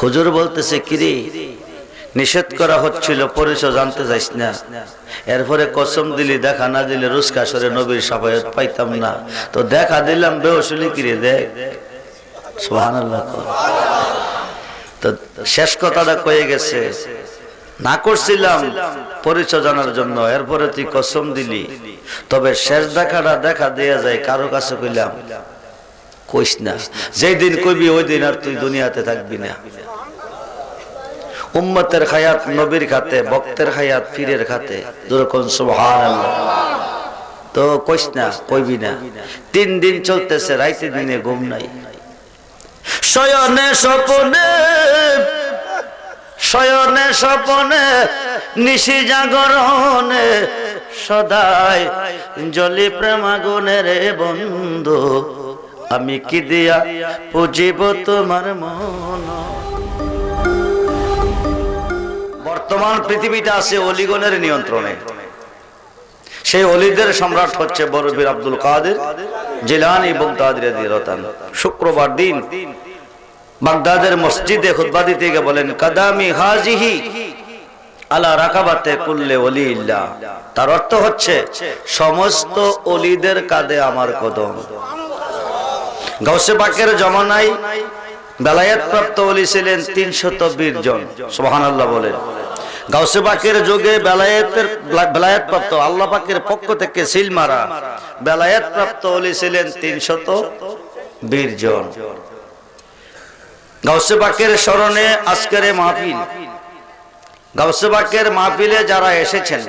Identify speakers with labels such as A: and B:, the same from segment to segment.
A: হুজুর বলতেছে, কিরে, নিষেধ করা হচ্ছিল, পরিচয় জানতে যাইস না। এরপরে কসম দিলি, দেখা না দিলে রুস্কা সরে নবীর সাফায়ত পাইতাম না। তো দেখা দিলাম বেহসুলি কিরে, দেখ। শেষ কথাটা কয়ে গেছে, না করছিলাম পরিচয় জানার জন্য, এরপরে তুই কসম দিলি। তবে শেষ দেখাটা দেখা দেয়া যায়, কারও কাছে কইলাম, কইস না যেই দিন কইবি ওই দিন আর তুই দুনিয়াতে থাকবি না। উম্মতের খায়াত, নবীর খাতে, ভক্তের খায়াত, পীরের খাতে। যেরকম সুবহানাল্লাহ। তো কইস না, কইবি না। তিন দিন চলতেছে, রাইতে দিনে ঘুম নাই। শয়নে স্বপনে শয়নে স্বপনে, নিশি জাগরণে, সদাই জলি প্রেমাগুনের বন্ধু। আমি কি দিয়া পুজিব তোমার মন? বর্তমান পৃথিবীটা আছে অলিগণের নিয়ন্ত্রণে। সেই অলিদের সম্রাট হচ্ছে বরবীর আব্দুল কাদের, জিলানি বগদাদ রাদিয়াল্লাহু শুক্রবার দিন বাগদাদের মসজিদে খুতবা দিতে গিয়ে বলেন, কাদামি হাজিহি সমস্ত অলিদের আমার জমানায় বেলায়েত প্রাপ্ত অলি ছিলেন তিনশত জন, সুবহানাল্লাহ বলেন। গাউসে পাকের যুগে বেলায়েতের বেলায়েত প্রাপ্ত আল্লাহ পাকের পক্ষ থেকে সিল মারা। বেলায়েত প্রাপ্ত অলি ছিলেন তিনশত বীর জন। গাউসে পাকের স্মরণে আজকের মাহফিল। গাউসে পাকের মাহফিলে যারা এসেছেন,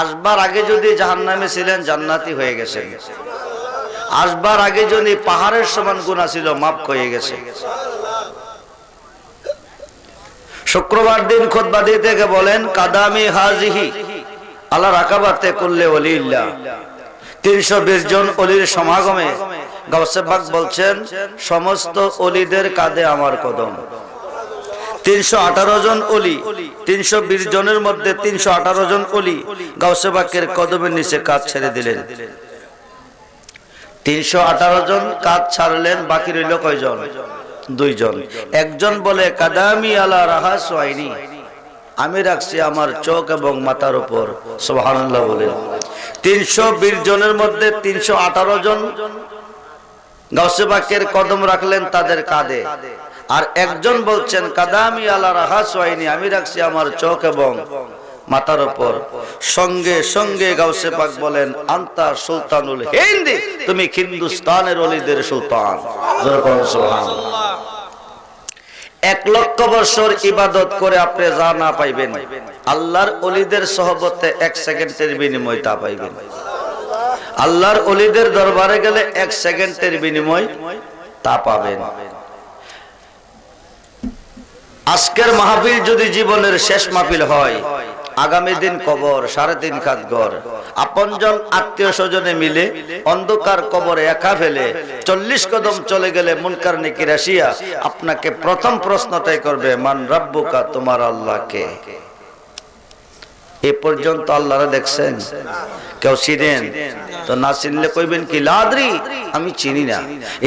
A: আসবার আগে যদি জাহান্নামে ছিলেন, জান্নাতি হয়ে গেছেন। আসবার আগে যদি পাহাড়ের সমান গুণা ছিল মাপ হয়ে গেছে। শুক্রবার দিন খোদবা দিতে বলেন, কাদামি হাজিহি, আল্লাহ রাকাবাতে করলে অলিল্লাহ তিনশো বিশ জন অলির সমাগমে গাউসেবাগ বলছেন, সমস্ত অলিদের কাঁধে আমার কদম। তিনশো আঠারো জন অলি তিনশো বিশ জনের মধ্যে তিনশো আঠারো জন অলি গাউসেবাগের কদমের নিচে কাজ ছেড়ে দিলেন। তিনশো আঠারো জন কাজ ছাড়লেন, বাকি রইল কয়জন? দুইজন। একজন বলে, কাদামি আলা রাহা সোয়াইনি আমি রাখছি আমার চোখ এবং মাথার উপর। সোহানুল্লাহ বলেন। তিনশো বিশ জনের মধ্যে তিনশো আঠারো জন গাউসেবাকের কদম রাখলেন, তাদের কাঁধে। আর একজন বলছেন, কাদামি আলা রাহা সোয়াইনি আমি রাখছি আমার চোখ এবং মাথার উপর। সঙ্গে সঙ্গে গাউসে পাক বলেন, আন্তা সুলতানুল হিন্দি, তুমি হিন্দুস্তানের অলিদের সুলতান। এক লক্ষ বছর ইবাদত করে আপনি যা না পাইবেন, আল্লাহর অলিদের সহবতে এক সেকেন্ডের বিনিময় তা পাইবেন। আল্লাহর অলিদের দরবারে গেলে এক সেকেন্ডের বিনিময় তা পাবেন। আজকের মাহফিল যদি জীবনের শেষ মাহফিল হয় আগামী দিন কবর, সাড়ে তিন খাত ঘর। আপনজন আত্মীয় স্বজনে মিলে অন্ধকার কবরে একা ফেলে চল্লিশ কদম চলে গেলে মুনকার নিকির আসিয়া আপনাকে প্রথম প্রশ্নটাই করবে, মান রাব্বুকা? তোমার আল্লাহকে। এ পর্যন্ত আল্লাহরা দেখছেন? কেউ চিনেন? তো না চিনলে কইবেন কি, লাদ্রি? আমি চিনি না।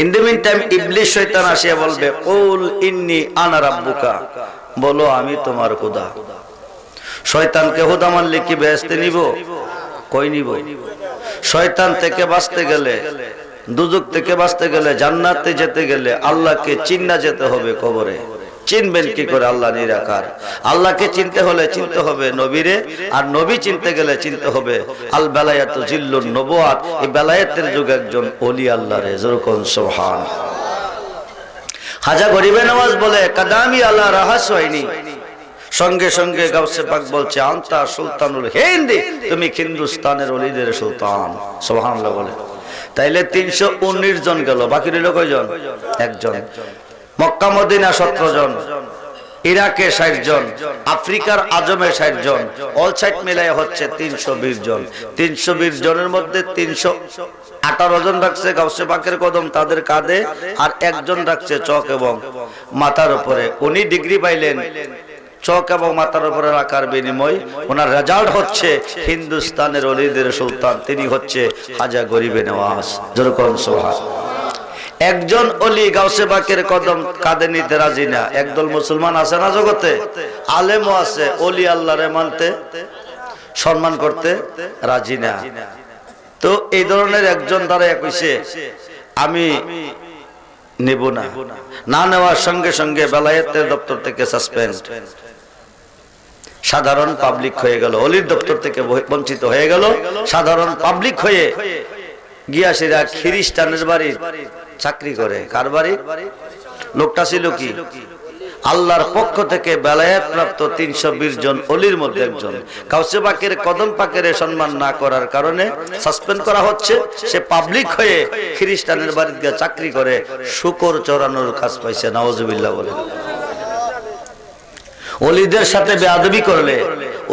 A: ইন দ্য মিন টাইম ইবলিশ শয়তান আসিয়া বলবে কুল ইন্নি আনা রাব্বুকা? বলো, আমি তোমার খোদা। শয়তানকে হুদা মানলে কি বেহেস্তে নিব? কই নিব? শয়তান থেকে বাঁচতে গেলে দুজক থেকে বাঁচতে গেলে, জান্নাতে যেতে গেলে আল্লাহকে চিন্না যেতে হবে কবরে। চিনবেন কি করে আল্লাহ নিরাকার? আল্লাহকে চিনতে হলে চিনতে হবে নবীরে, আর নবী চিনতে গেলে চিনতে হবে আল বেলায়াত জিল্লুন নবুয়াত। এই বেলায়েতের যুগ একজন ওলি আল্লাহ রে যেরকম সোহান হাজা গরিবে নামাজ বলে, কাদামি আল্লাহ রাহাস হয়নি। সঙ্গে সঙ্গে গাউসে পাক বলছে, আন্তা সুলতানুল হিন্দি, তুমি হিন্দুস্তানের অলিদের সুলতান। সোহানুল্লাহ বলে। তাইলে তিনশো উনিশ জন গেল, বাকি রইল কয়জন? একজন। মক্কা, মদিনা সতেরো জন। ইরাকে ষাট জন। আফ্রিকার আজমে ষাট জন। অল সাইড মিলাই হচ্ছে তিনশো বিশ জন। তিনশো বিশ জনের মধ্যে তিনশো আঠারো জন রাখছে গাউসে পাকের কদম, তাদের কাঁধে, আর একজন রাখছে চক এবং মাথার উপরে। উনি ডিগ্রি পাইলেন চোখ এবং মাথার উপরে রাখার বিনিময় ওনার রেজাল্ট হচ্ছে হিন্দুস্তানের অলিদের সুলতান। তিনি হচ্ছে হাজা গরিবে নেওয়াজ। যেরকম সোহান একজন অলি গাউসে বাকের কদম কাঁধে নিতে রাজি না। একদল মুসলমান আছে না জগতে? আলেমও আছে। অলি আল্লাহরে মানতে, সম্মান করতে রাজি না। তো এই ধরনের একজন দ্বারা কইছে আমি নেব না। না নেওয়ার সঙ্গে সঙ্গে বেলায়েতের দপ্তর থেকে সাসপেন্ড সাধারণ পাবলিক হয়ে গেল। অলির দপ্তর থেকে বঞ্চিত হয়ে গেল। সাধারণ পাবলিক হয়ে গিয়াসীরা খ্রিস্টানের বাড়ি চাকরি করে। কার বাড়ি? লোকটা ছিল কি? আল্লাহর পক্ষ থেকে বেলায়াত প্রাপ্ত তিনশো বিশ জন অলির মধ্যে একজন। কাউসে পাকের কদম পাকের সম্মান না করার কারণে সাসপেন্ড করা হচ্ছে। সে পাবলিক হয়ে খ্রিস্টানের বাড়িতে চাকরি করে। শুকর চড়ানোর কাজ পাইছে। নওয়াজুবিল্লাহ বলে। অলিদের সাথে বেয়াদবি করলে,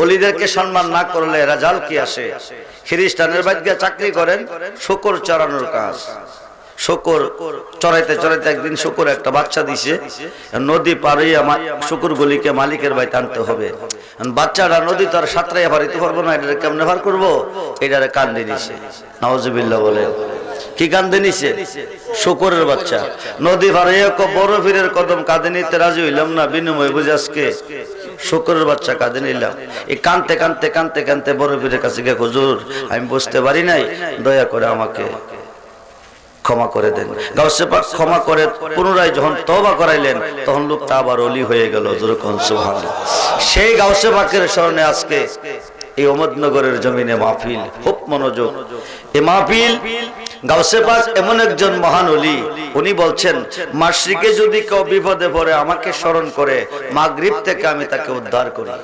A: অলিদেরকে সম্মান না করলে রাজাল কি আসে? খ্রিস্টানের বাড়িতে চাকরি করেন, শুকর চড়ানোর কাজ। শুকর চড়াইতে চড়াইতে একদিন শুকর একটা বাচ্চা দিছে, নদী পাড়িয়ে শুকুর গুলিকে মালিকের বাড়ি টানতে হবে। বাচ্চাটা নদী তো আর সাঁতরাইয়া পারিতে পারব না এটা কেমনে ভার করব? এটারে কান্দি দিছে। নওয়াজুবিল্লাহ বলে। কি কান্দে নিছে শুকরের বাচ্চা। নদী পাড়িয়ে বড় ফিরের কদম কাঁদে নিতে রাজি হইলাম না, বিনিময় বুঝে আজকে শুকরের বাচ্চা কাঁদে নিলাম। এই কানতে কানতে কানতে কানতে বড় ফিরের কাছে গিয়ে হুজুর, আমি বুঝতে পারি নাই, দয়া করে আমাকে ক্ষমা করে দেন। গাউসে পাক ক্ষমা করে পুনরায় যখন তওবা করাইলেন, তখন লোকটা আবার অলি হয়ে গেল সেই গাউসে পাকের স্মরণে আজকে এই অমদনগরের জমিনে মাহফিল, খুব মনোযোগ। এই মাহফিল গাউসে পাক এমন একজন মহান অলি উনি বলছেন মাসরিকে যদি কেউ বিপদে পড়ে আমাকে স্মরণ করে। মাগরীব থেকে আমি তাকে উদ্ধার করি।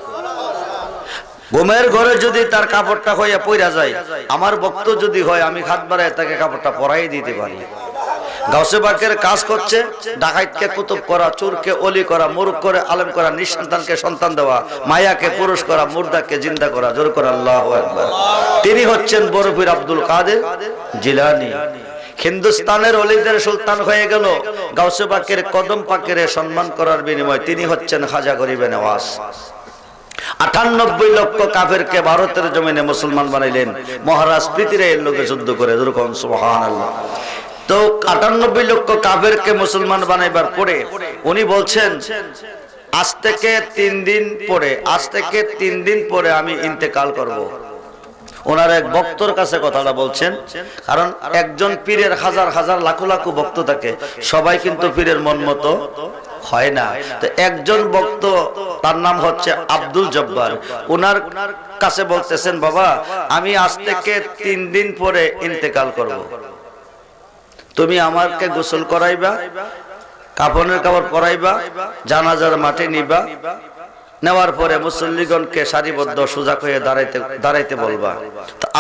A: ঘুমের ঘরে যদি তার কাপড়টা হইয়া পইরা যায় আমার বক্ত যদি হয় আমি হাত বাড়ায় তাকে কাপড়টা পরাই দিতে পারি। গাউসে বাকের কাজ করছে, ডাকাইতকে কুতুব করা, চোরকে অলি করা মুরুখ করে, আলেম করা, নিঃসন্তানকে সন্তান দেওয়া, মায়াকে পুরুষ করা, মুর্দাকে জিন্দা করা, জোর করা আল্লাহ তিনি হচ্ছেন বরফির আব্দুল কাদের জিলানি। হিন্দুস্তানের অলিদের সুলতান হয়ে গেল। গাউসে পাকের কদম পাকের সম্মান করার বিনিময় তিনি হচ্ছেন খাজা গরিবে নেওয়াজ। আটানব্বই লক্ষ কাফেরকে ভারতের জমিনে মুসলমান বানাইলেন। মহারাজ এর লোকে যুদ্ধ করে যেরকম সুবহান আল্লাহ তো আটানব্বই লক্ষ কাফেরকে মুসলমান বানাইবার পরে উনি বলছেন, আজ থেকে তিন দিন পরে, আজ থেকে তিন দিন পরে আমি ইন্তেকাল করব। ওনার এক ভক্তর কাছে কথাটা বলছেন, কারণ একজন পীরের হাজার হাজার লাখো লাখো ভক্ত থাকে, সবাই কিন্তু পীরের মন মতো হয় না তো একজন ভক্ত, তার নাম হচ্ছে আব্দুল জব্বার ওনার কাছে বলতেছেন, বাবা, আমি আজ থেকে তিন দিন পরে ইন্তেকাল করব। তুমি আমাকে গোসল করাইবা কাপনের কাপড় পরাইবা, জানাজার মাঠে নিবা, নেওয়ার পরে মুসল্লিগণকে সারিবদ্ধ সোজা হয়ে দাঁড়াইতে দাঁড়াইতে বলবা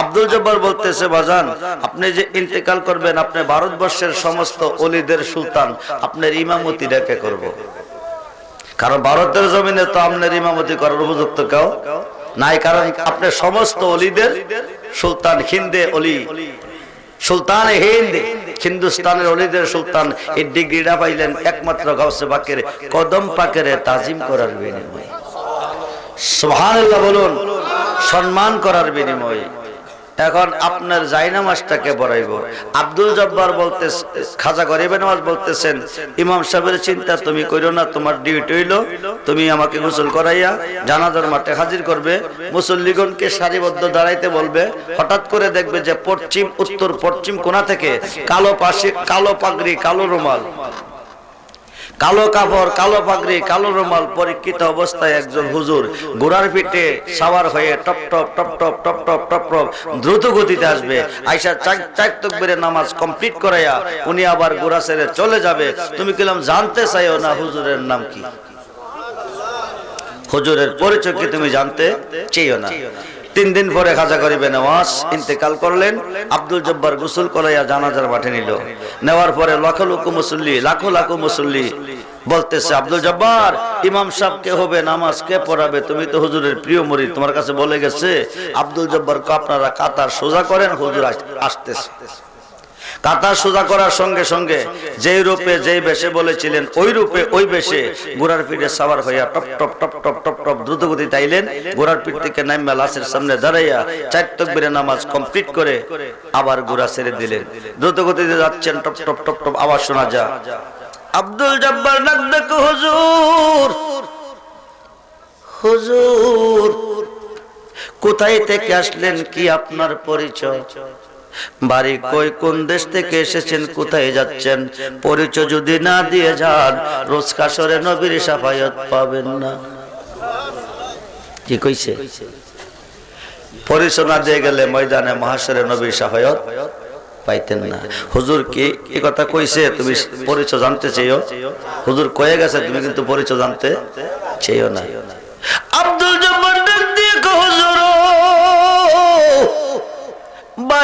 A: আব্দুল জব্বার বলতেছে, বাজান, আপনি যে ইন্তেকাল করবেন, আপনি ভারতবর্ষের সমস্ত অলিদের সুলতান, আপনার ইমামতি ডেকে করব। কারণ ভারতের জমিনে তো আপনার ইমামতি করার উপযুক্ত কেউ নাই, কারণ আপনি সমস্ত অলিদের সুলতান, হিন্দে অলি সুলতান হিন্দ, হিন্দুস্তানের অলিদের সুলতান, এই ডিগ্রিটা পাইলেন একমাত্র গাউসে পাকের কদম পাকের তাজিম করার বিনিময়। সোহান বলুন, সম্মান করার বিনিময়। এখন আপনার জাইনামাজটাকে বড়াইব আব্দুল জব্বার বলতে খাজা গরিবে নামাজ বলতেছেন, ইমাম সাহেবের চিন্তা তুমি কইরো না, তোমার ডিউটি হইল, তুমি আমাকে গোসল করাইয়া জানাজার মাঠে হাজির করবে। মুসল্লিগণকে সারিবদ্ধ দাঁড়াইতে বলবে, হঠাৎ করে দেখবে যে পশ্চিম, উত্তর পশ্চিম কোণা থেকে কালো পাশে কালো পাগড়ি, কালো রুমাল। কালো কাপড়, কালো পাগড়ি, কালো রুমাল পরীক্ষিত অবস্থায় একজন হুজুর গোড়ার পিঠে সাওয়ার হয়ে টপ টপ টপ টপ টপ টপ টপ টপ দ্রুত গতিতে আসবে। আইসা চাক তকবিরে নামাজ কমপ্লিট করাইয়া উনি আবার গোড়া ছেড়ে চলে যাবে। তুমি কিলাম জানতে চাইও না হুজুরের নাম কি? হুজুরের পরিচয় কি তুমি জানতে চেয়েও না। তিন দিন পরে খাজা করিবে নেওয়াজ, ইন্তেকাল করলেন, আব্দুল জব্বার গোসল করাইয়া জানাজার মাঠে নিল। নেওয়ার পরে লাখো লক্ষ মুসল্লি, লাখো লাখো মুসল্লি বলতেছে, আব্দুল জব্বার, ইমাম সাহেব কে হবে, নামাজ কে পড়াবে? তুমি তো হুজুরের প্রিয় মরি তোমার কাছে বলে গেছে, আব্দুল জব্বার আপনারা কাতার সোজা করেন, হুজুর আস- আসতেছে। কাতা সোজা করার সঙ্গে সঙ্গে যেই রূপে যেই বেশে বলেছিলেন, ওই রূপে ওই বেশে ঘোড়ার পিঠে সাবার হইয়া টপ টপ টপ টপ টপ টপ দ্রুত গতি তাইলেন। ঘোড়ার পিঠ থেকে নাইমা লাশের সামনে দাঁড়াইয়া চার তকবিরে নামাজ কমপ্লিট করে আবার ঘোড়া ছেড়ে দিলেন। দ্রুত গতিতে যাচ্ছেন, টপ টপ টপ টপ আওয়াজ শোনা যা আব্দুল জব্বার ডাক দেখো হুজুর হুজুর, কোথায় থেকে আসলেন কি আপনার পরিচয়? বাড়ি কই কোন দেশ থেকে এসেছেন, কোথায় যাচ্ছেন? পরিচয় যদি না দিয়ে যান রোজ কাসরে নবীর সাফায়ত পাবেন না। কি কইছে? পরিচয় না দিয়ে গেলে ময়দানে মহাশরে নবীর সাফায়ত পাইতেন না। হুজুর কি কি কথা কইছে? তুমি পরিচয় জানতে চেয়েও? হুজুর কয়ে গেছে, তুমি কিন্তু পরিচয় জানতে চেয়েও না।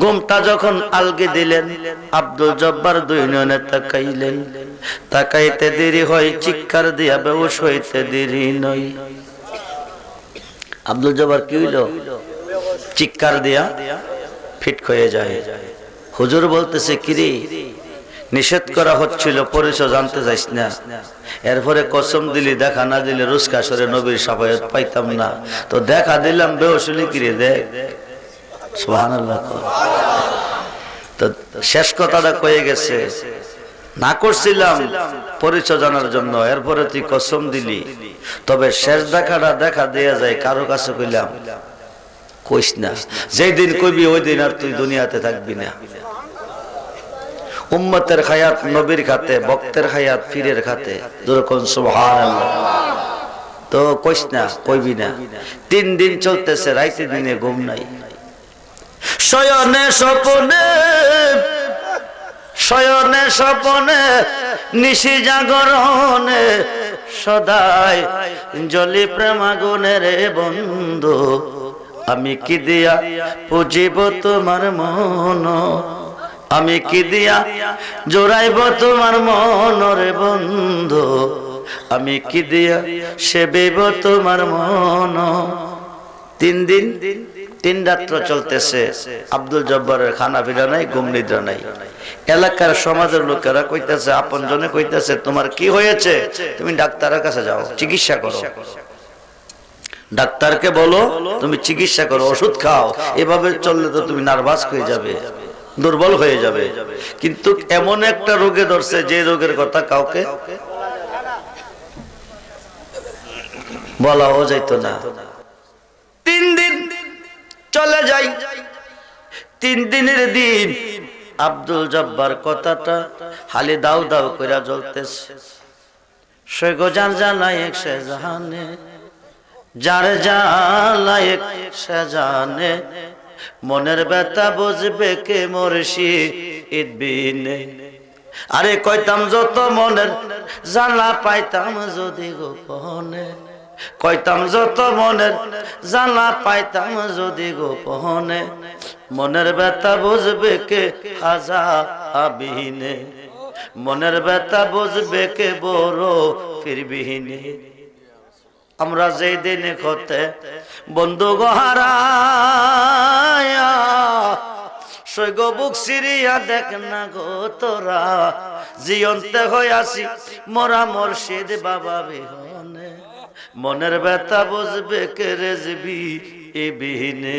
A: ঘুমটা যখন আলগে দিলেন, আব্দুল জব্বার দুই নয়নে তাকাইলেন। তাকাইতে দেরি হয়, চিৎকার দিয়া বেউস হইতে দেরি নই আব্দুল জব্বার কি হইল? চিৎকার দিয়া ফিট হয়ে যায়। হুজুর বলতেছে, কিরে, নিষেধ করা হচ্ছিল, পরিচয় জানতে যাইস না। এরপরে কসম দিলি, দেখা না দিলে রুস্কা সরে নবীর সাফায়ত পাইতাম না। তো দেখা দিলাম বেহসুলি কিরে দেখ। শেষ কথাটা কয়ে গেছে, না করছিলাম পরিচয় জানার জন্য, এরপরে তুই কসম দিলি। তবে শেষ দেখাটা দেখা দেয়া যায়, কারও কাছে কইলাম, কইস না যেই দিন কইবি ওই দিন আর তুই দুনিয়াতে থাকবি না। উম্মতের খায়াত, নবীর খাতে, ভক্তের খায়াত ফিরের খাতে যেরকম সুবহানাল্লাহ। তো কইস না, কইবি না। তিন দিন চলতেছে, রাইতে দিনে ঘুম নাই। শয়নে স্বপনে শয়নে স্বপনে, নিশি জাগরণে, সদাই জলি প্রেমাগুনের বন্ধু, আমি কি দিয়া পুজিব তোমার মন? আমি কি দিয়া জোড়াইব তোমার মনরে বন্ধু? আমি কি দিয়া সেবিব তোমার মন? তিন দিন তিন রাত্র চলতেছে। আব্দুল জব্বারের খানা পিনা নাই, ঘুম নিদ্রা নাই। এলাকার সমাজের লোকেরা কইতেছে, আপন জনে কইতেছে, তোমার কি হয়েছে? তুমি ডাক্তারের কাছে যাও, চিকিৎসা করো। ডাক্তারকে বলো, তুমি চিকিৎসা করো, ওষুধ খাও। এভাবে চললে তো তুমি নার্ভাস হয়ে যাবে, দুর্বল হয়ে যাবে। কিন্তু এমন একটা রোগে ধরছে, যে রোগের কথা কাউকে বলাও যাইতো না। তিন দিন চলে যাই। তিন দিনের দিন আব্দুল জব্বার কথাটা হালি দাও দাও কইরা জ্বলতেছে। সৈগ যার জ্বালায়ক সে জানে। যার জ্বালায়ক সে জানে। মনের ব্যথা বুঝবে কে মরসি ইদবিনে। আরে কইতাম যত মনের জ্বালা পাইতাম যদি গোপনে। কইতাম যত মনের জ্বালা পাইতাম যদি গোপনে। মনের ব্যথা বুঝবে কে হাজা আবিনে মনের ব্যথা বুঝবে কে বড় ফিরবিহীনে? আমরা যেই দিনে খতে বন্ধু গহারায়া, সৈগ বুক সিরিয়া দেখ না গো তোরা। জিয়ন্তে হয়ে আসি মোরা মুর্শিদ বাবা বিহনে মনের ব্যথা বুঝবে কে রেজবি এ বিহীনে?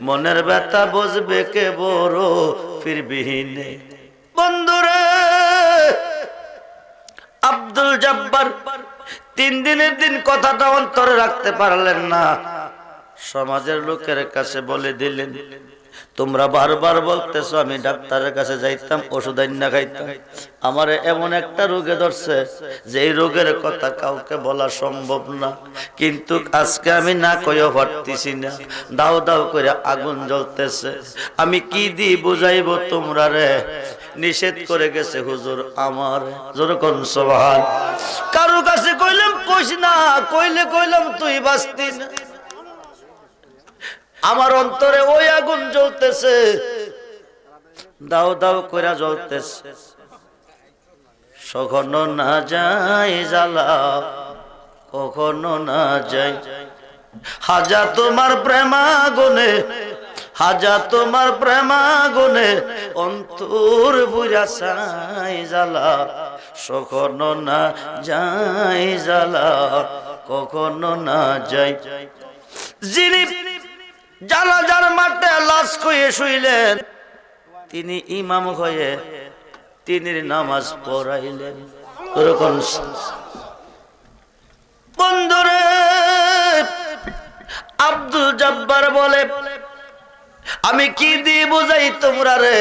A: মনের ব্যথা বুঝবে কে বড় ফির বিহীনে? বন্ধুরে, আব্দুল জব্বার তিন দিনের দিন কথাটা অন্তরে রাখতে পারলেন না। সমাজের লোকের কাছে বলে দিলেন তোমরা বারবার বলতেছো, আমি ডাক্তারের কাছে যাইতাম, ওষুধ না খাইতাম। আমার এমন একটা রোগে ধরছে যে এই রোগের কথা কাউকে বলা সম্ভব না। কিন্তু আজকে আমি না কইও পারতেছি না। দাও দাও করে আগুন জ্বলতেছে। আমি কি দি বুঝাইব তোমরা রে? নিষেধ করে গেছে হুজুর আমার। যেরকম সবাল কারও কাছে কইলাম, কইস না, কইলে কইলাম তুই বাঁচতি না। আমার অন্তরে ওই আগুন জ্বলতেছে। দাও দাও করে জ্বলতেছে। কখনো না যায় জ্বালা, কখনো না যায়। হাজা তোমার প্রেমাগুনে হাজা তোমার প্রেমাগুনে অন্তর বুড়া সাই জ্বালা। কখনো না যায় জ্বালা, কখনো না যাই যিনি যার মাঠে লাশ কয়ে শুইলেন। তিনি ইমাম হয়ে তিনি নামাজ পড়াইলেন। ওরকম বন্ধুরে, আব্দুল জব্বার বলে, আমি কি দিয়ে বুঝাই তোমরা রে?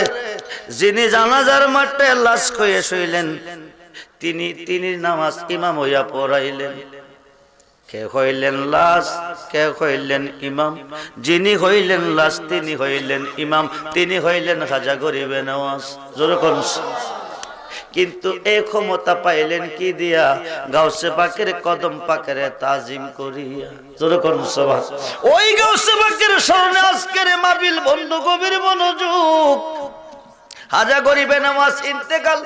A: যিনি জানাজার মাঠে লাশ কয়ে শুইলেন, তিনি তিনি নামাজ ইমাম হইয়া পড়াইলেন। কে হইলেন লাশ, কে হইলেন ইমাম? যিনি হইলেন লাশ, তিনি হইলেন ইমাম, তিনি হইলেন খাজা গরিবে নওয়াজ। যেরকম কিন্তু এই ক্ষমতা পাইলেন কি দিয়া? গাউসে পাকের কদম পাকের তাজিম করিয়া। যেরকম সভা ওই গাউসে পাকের স্মরণে আজকের মাবিল বন্ধু গভীর মনোযোগ। হাজা গরিবে নামাজ ইন্তেকাল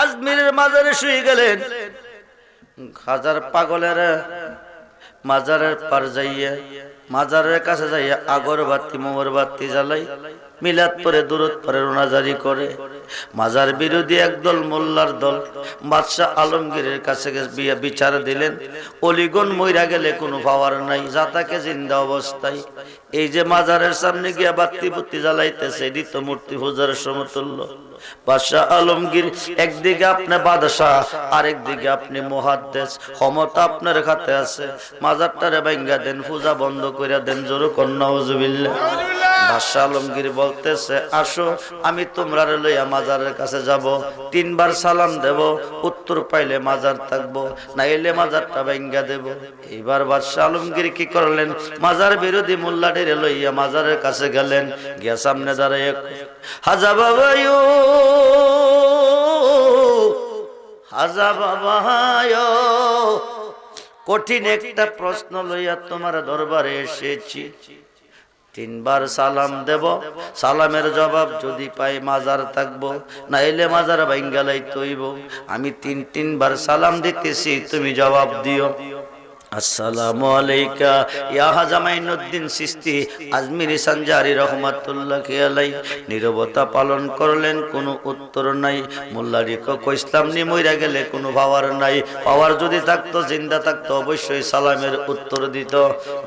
A: আজমিরের মাজারে শুয়ে গেলেন। হাজার পাগলের মাজারের পার যাইয়া, মাজারের কাছে যাইয়া আগরবাতি মোমরবাতি জ্বালাই, মিলাদ পরে দূরত পরে রোনাজারি করে। মাজার বিরোধী একদল মোল্লার দল বাদশাহ আলমগীরের কাছে বিয়া- বিচার দিলেন। অলিগন মইরা গেলে কোনো পাওয়ার নাই যাতাকে জিন্দা অবস্থায়। এই যে মাজারের সামনে গিয়া বাতি বুতি জ্বালাইতেছে, এটি তো মূর্তি পূজার সমতুল্য। বাদশাহ আলমগীর, একদিকে আপনি বাদশাহ আরেক দিকে আপনি মহাদ্দেশ ক্ষমতা আপনার হাতে আছে। মাজারটারে ভাঙ্গা দেন, পূজা বন্ধ করে দেন, জোর বাদশাহ আলমগীর বলতেছে, আসো, আমি তোমরা লইয়া মাজারের কাছে যাব। তিনবার সালাম দেব, উত্তর পাইলে মাজার থাকব না এলে মাজারটা ভাঙ্গা দেব। এইবার বাদশাহ আলমগীর কি করলেন? মাজার বিরোধী মোল্লাটিরে লইয়া মাজারের কাছে গেলেন। গিয়া সামনে দাঁড়াইয়া হাজা বাবায়ু হাজা বাবায়, কঠিন একটা প্রশ্ন লইয়া তোমার দরবারে এসেছি। তিনবার সালাম দেব, সালামের জবাব যদি পাই মাজার থাকব না এলে মাজার বাইঙ্গালাই তৈব। আমি তিন তিনবার সালাম দিতেছি, তুমি জবাব দিও। আসসালামু আলাইকা। ইয়া আজমিরি নীরবতা পালন করলেন, কোনো উত্তর নাই। গেলে কোনো পাওয়ার নাই। পাওয়ার যদি থাকতো, জিন্দা থাকতো, অবশ্যই সালামের উত্তর দিত।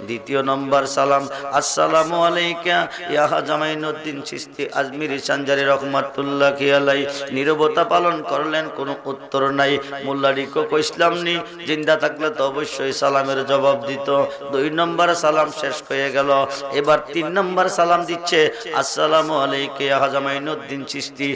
A: দ্বিতীয় নম্বর সালাম, আসসালামু আলাইকা। ইয়া হাজামাইনুদ্দিন সিস্তি, আজমিরি সানজারি রহমাতুল্লাহ আলাই নীরবতা পালন করলেন, কোনো উত্তর নাই। মোল্লারি কইসলাম নি জিন্দা থাকলে তো অবশ্যই সালামের জবাব দিত। দুই নম্বর সালাম শেষ হয়ে গেল। এবার তিন নম্বর সালাম দিচ্ছে, আসসালামু আলাইকে হাজামাইনুদ্দিন চিস্তি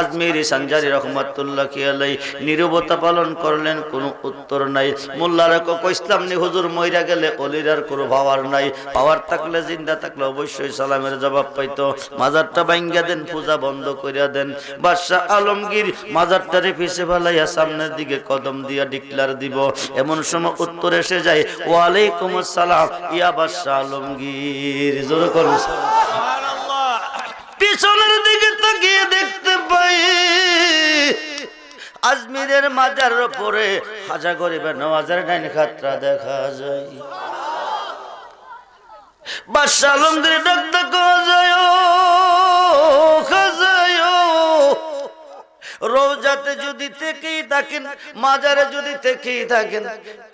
A: আজমিরি সানজারি রহমাতুল্লাহ আলাই নীরবতা পালন করলেন, কোনো উত্তর নাই। মোল্লার কক ইসলাম নি হুজুর মইরা গেলে অলিরার কোনো পাওয়ার নাই। পাওয়ার থাকলে জিন্দা থাকলে অবশ্যই সালামের জবাব পাইতো। মাজারটা ভাঙ্গা দেন, পূজা বন্ধ করিয়া দেন। বাদশাহ আলমগীর মাজারটারে পিছে ফেলাইয়া সামনের দিকে কদম দিয়া ডিক্লার দিব। এমন সময় উত্তর এসে যায়, ওয়ালাইকুম আসসালাম, ইয়া বাদশাহ আলমগীর জোরে করুন পিছনের দিকে তাকিয়ে দেখতে পাই, আজমিরের মাজার উপরে হাজা গরিবে নওয়াজের ডাইন খাতরা দেখা যায় বাদশাহ আলমগীর ডাক দেখা যায়। রোজাতে যদি থেকেই থাকেন, মাজারে যদি থেকেই থাকেন,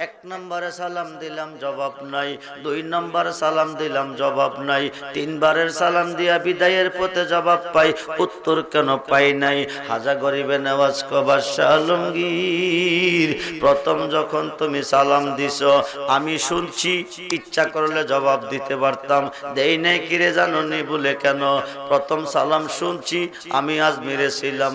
A: এক নম্বরে সালাম দিলাম, জবাব নাই। দুই নম্বর সালাম দিলাম, জবাব নাই। তিনবারের সালাম দিয়া বিদায়ের পথে জবাব পাই, উত্তর কেন পাই নাই? হাজা গরিবে নেওয়াজ কবার আলমগীর, প্রথম যখন তুমি সালাম দিছ, আমি শুনছি, ইচ্ছা করলে জবাব দিতে পারতাম। দেই নাই কিরে জানো নি বলে কেন? প্রথম সালাম শুনছি, আমি আজ মেরেছিলাম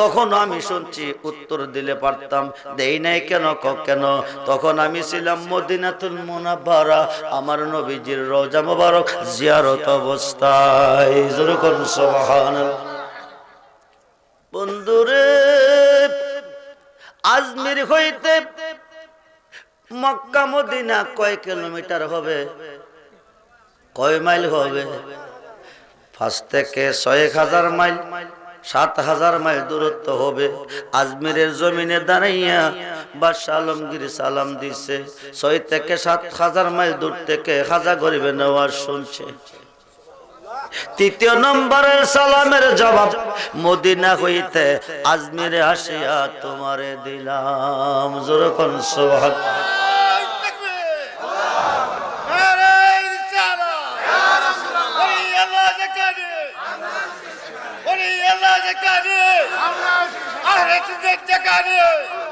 A: তখন আমি শুনছি উত্তর দিলে পারতাম, দেই নাই কেন কেন তখন আমি ছিলাম মদিনাতুল মুনাব্বারা, আমার নবীজির রোজা মোবারক জিয়ারত অবস্থায়। বন্ধুরে, আজমির হইতে মক্কা মদিনা কয় কিলোমিটার হবে? কয় মাইল হবে? পাঁচ থেকে ছয় হাজার মাইল মাইল। সাত হাজার মাইল দূরত্ব হবে। আজমিরের জমিনে দাঁড়াইয়া বাদশাহ আলমগীর সালাম দিছে। ছয় থেকে সাত হাজার মাইল দূর থেকে খাজা গরিবে নেওয়ার শুনছে। তৃতীয় নম্বরের সালামের জবাব, মদিনা হইতে আজমিরে আসিয়া তোমারে দিলাম। যেরকম সোহাগ
B: Patrick Dekani.